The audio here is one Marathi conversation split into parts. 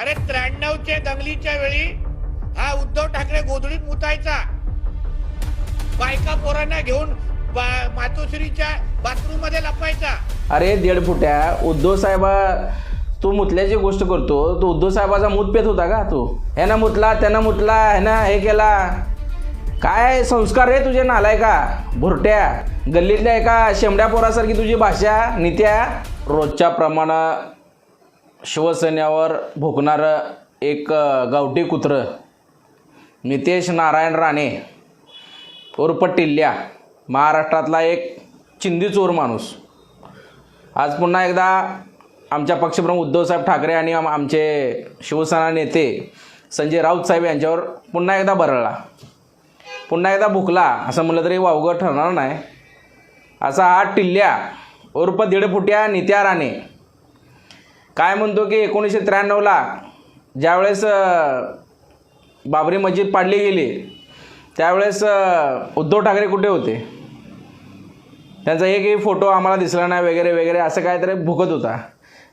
अरे त्र्याण्णवच्या दंगलीच्या वेळी हा उद्धव ठाकरे गोधडीत मुतायचा. बायका पोरांना घेऊन बा- मातोश्रीच्या बाथरूममध्ये लपायचा अरे दीड फुट्या उद्धव साहेबा तू मुतल्याची गोष्ट करतो तू उद्धव साहेबाचा मूत पेत होता का तू? ह्यानं मुतला त्यानं मुतला ह्यानं हे केला. काय संस्कार रे तुझे नालाय का भुरट्या गल्लीतल्या एका शेमड्या पोरासारखी तुझी भाषा नित्या रोजच्या प्रमाणे. शिवसेनेवर भोकणारं एक गावठी कुत्रं नितेश नारायण राणे उर्फ टिल्ल्या महाराष्ट्रातला एक चिंदी चोर माणूस. आज पुन्हा एकदा आमच्या पक्षप्रमुख उद्धवसाहेब ठाकरे आणि आम आमचे शिवसेना नेते संजय राऊत साहेब यांच्यावर पुन्हा एकदा बरळला. पुन्हा एकदा भुकला असं म्हणलं तरी वावगं ठरणार नाही. असा हा टिल्ल्या उर्फ दीड फुट्या नित्या राणे काय म्हणतो की एकोणीसशे त्र्याण्णवला ज्यावेळेस बाबरी मस्जिद पाडली गेली त्यावेळेस उद्धव ठाकरे कुठे होते? त्यांचा एकही फोटो आम्हाला दिसला नाही वगैरे वगैरे असं काहीतरी भुकत होता.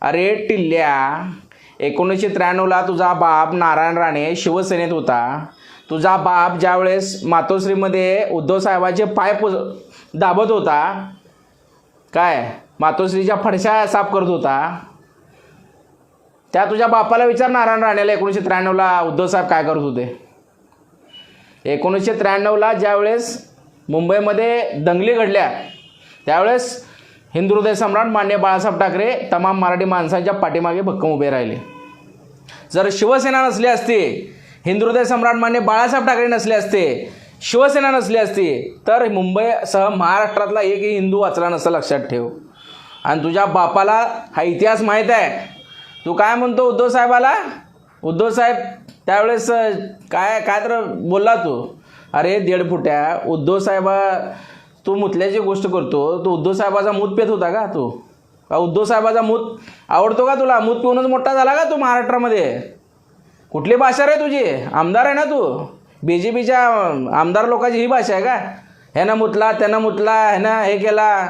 अरे टिल्ल्या एकोणीसशे त्र्याण्णवला तुझा बाप नारायण राणे शिवसेनेत होता. तुझा बाप ज्यावेळेस मातोश्रीमध्ये उद्धव साहेबाचे पाय पु दाबत होता काय? मातोश्रीच्या फडशा साफ करत होता. त्या तुझ्या बापाला विचार नारायण राणेला. एकोणीसशे त्र्याण्णवला उद्धव साहेब काय करत होते? एकोणीसशे त्र्याण्णवला ज्यावेळेस मुंबईमध्ये दंगली घडल्या त्यावेळेस हिंदू हृदय सम्राट मान्य बाळासाहेब ठाकरे तमाम मराठी माणसांच्या पाठीमागे भक्कम उभे राहिले. जर शिवसेना नसली असती हिंदू हृदय सम्राट मान्य बाळासाहेब ठाकरे नसले असते शिवसेना नसली असती तर मुंबईसह महाराष्ट्रातला एकही हिंदू वाचला नसता लक्षात ठेव. आणि तुझ्या बापाला हा इतिहास माहीत आहे तू काय म्हणतो उद्धव साहेबाला? उद्धव साहेब त्यावेळेस काय काय तर बोलला तू. अरे दीड फुट्या उद्धव साहेबा तू मुतल्याची गोष्ट करतो तू उद्धव साहेबाचा मूत पेत होता का तू? का उद्धव साहेबाचा मूत आवडतो का तुला? मूत पिऊनच मोठा झाला का तू महाराष्ट्रामध्ये? कुठली भाषा रे तुझी? आमदार आहे ना तू? बी जे पीच्या आमदार लोकांची ही भाषा आहे का? ह्यानं मुतला त्यानं मुतला ह्यानं हे केला.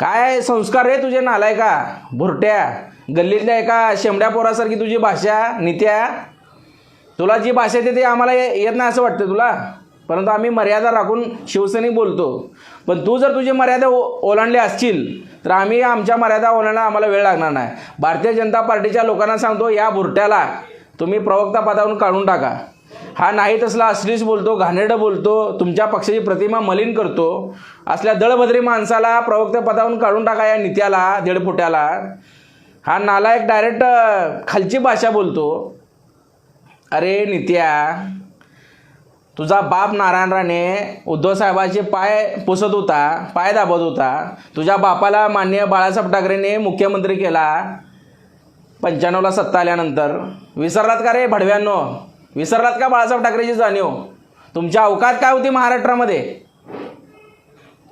काय संस्कार रे तुझे नालाय का भुरट्या. गल्लीतल्या एका शेमड्या पोरासारखी तुझी भाषा नित्या. तुला जी भाषा येते ती आम्हाला येत नाही असं वाटतं तुला? परंतु आम्ही मर्यादा राखून शिवसैनिक बोलतो. पण तू जर तुझी मर्यादा ओ ओलांडली असतील तर आम्ही आमच्या मर्यादा ओलांडला आम्हाला वेळ लागणार नाही. भारतीय जनता पार्टीच्या लोकांना सांगतो या बुरट्याला तुम्ही प्रवक्ता पदावरून काढून टाका. हा नाही तसला असलीच बोलतो घाणेरडं बोलतो तुमच्या पक्षाची प्रतिमा मलिन करतो. असल्या दळभद्री माणसाला प्रवक्ता पदावरून काढून टाका या नित्याला दीडफुट्याला. हा नालायक डायरेक्ट खालची भाषा बोलतो. अरे नित्या तुझा बाप नारायण राणे उद्धवसाहेबाचे पाय पुसत होता पाय दाबत होता. तुझ्या बापाला मान्य बाळासाहेब ठाकरेने मुख्यमंत्री केला. पंच्याण्णवला सत्ता आल्यानंतर. विसरलात का रे भडव्यांनो? विसरलात का बाळासाहेब ठाकरेची जाणीव? तुमच्या अवकात काय होती महाराष्ट्रामध्ये?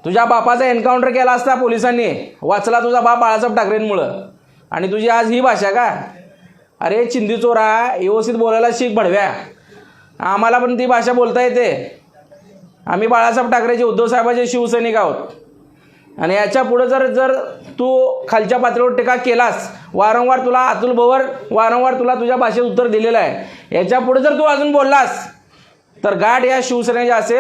तुझ्या बापाचा एन्काउंटर केला असता पोलिसांनी. वाचला तुझा बाप बाळासाहेब ठाकरेंमुळं. आणि तुझी आज ही भाषा का? अरे चिंदी चोरा व्यवस्थित बोलायला शिक भडव्या. आम्हाला पण ती भाषा बोलता येते. आम्ही बाळासाहेब ठाकरेचे उद्धवसाहेबाचे शिवसैनिक आहोत. आणि याच्या पुढं जर जर तू खालच्या पातळीवर टीका केलास वारंवार तुला अतुल भवर वारंवार तुला तुझ्या भाषेत उत्तर दिलेलं आहे. याच्यापुढे जर तू अजून बोललास तर गाठ या शिवसेनेच्या असेल.